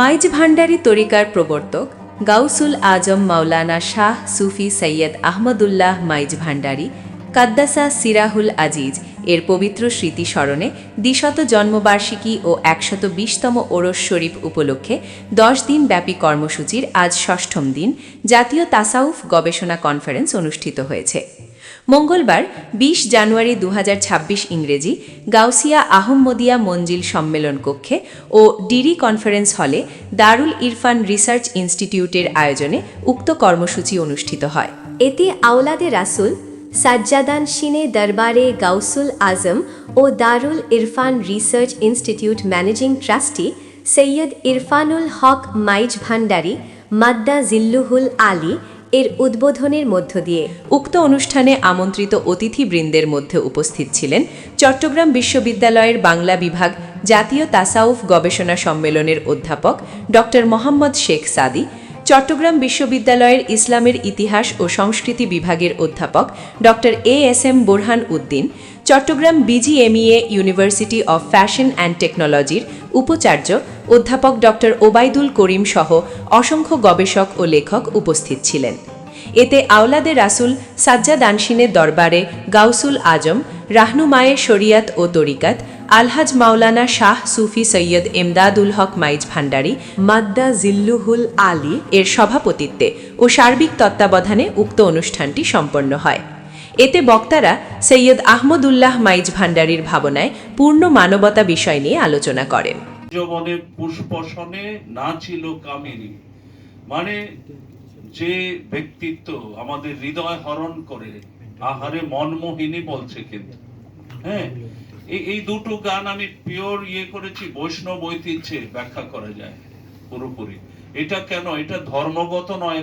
মাইজ ভান্ডারী তরিকার প্রবর্তক গাউসুল আজম মাওলানা শাহ সুফি সৈয়দ আহমদুল্লাহ মাইজ ভান্ডারী কাদ্দাসা সিরাহুল আজিজ। এর পবিত্র স্মৃতি স্মরণে দ্বিশত জন্মবার্ষিকী ও একশত বিশতম ওরস শরীফ উপলক্ষে দশ দিন ব্যাপী কর্মসূচির আজ ষষ্ঠম দিন জাতীয় তাসাউফ গবেষণা কনফারেন্স অনুষ্ঠিত হয়েছে। মঙ্গলবার বিশ জানুয়ারি দু হাজার ছাব্বিশ ইংরেজি গাউসিয়া আহম্মদিয়া মঞ্জিল সম্মেলন কক্ষে ও ডিরি কনফারেন্স হলে দারুল ইরফান রিসার্চ ইনস্টিটিউটের আয়োজনে উক্ত কর্মসূচি অনুষ্ঠিত হয়। এতে আওলাদে রাসুল সাজ্জাদান শিনে দরবারে গাউসুল আজম ও Darul Irfan research institute managing trustee Syed Irfanul Haq Maijbhandari, মাদ্দা জিল্লুহুল আলী এর উদ্বোধনের মধ্য দিয়ে উক্ত অনুষ্ঠানে আমন্ত্রিত অতিথিবৃন্দের মধ্যে উপস্থিত ছিলেন চট্টগ্রাম বিশ্ববিদ্যালয়ের বাংলা বিভাগ জাতীয় তাসাউফ গবেষণা সম্মেলনের অধ্যাপক ড মোহাম্মদ শেখ সাদি, চট্টগ্রাম বিশ্ববিদ্যালয়ের ইসলামের ইতিহাস ও সংস্কৃতি বিভাগের অধ্যাপক ড A S M Borhan Uddin Chattogram BGMEA university of fashion and টেকনোলজির উপাচার্য অধ্যাপক ড ওবায়দুল করিম সহ অসংখ্য গবেষক ও লেখক উপস্থিত ছিলেন। এতে আওলাদে রাসুল সাজ্জাদ আনসিনের দরবারে গাউসুল আজম রাহনুমায়ে শরিয়াত ও তরিকাত, আলহাজ মাওলানা শাহ সুফি সৈয়দ এমদাদুল হক মাইজ ভান্ডারী, মাদ্দা জিল্লুহুল আলী এর সভাপতিত্বে ও সার্বিক তত্ত্বাবধানে উক্ত অনুষ্ঠানটি সম্পন্ন হয়। এতে বক্তারা সৈয়দ আহমদুল্লাহ মাইজ ভান্ডারীর ভাবনায় পূর্ণ মানবতা বিষয় নিয়ে আলোচনা করেন। না ছিল কামিনী। মানে যে ব্যক্তিত্ব আমাদের হৃদয় হরণ করে, আহারে মনমোহিনী বলছে কিন্তু। হ্যাঁ? এই এই দুটো গান আমি পিওর ইয়ে করেছি, বৈষ্ণব ঐতিহ্যে ব্যাখ্যা করা যায় পুরোপুরি। এটা কেন? এটা ধর্মগত নয়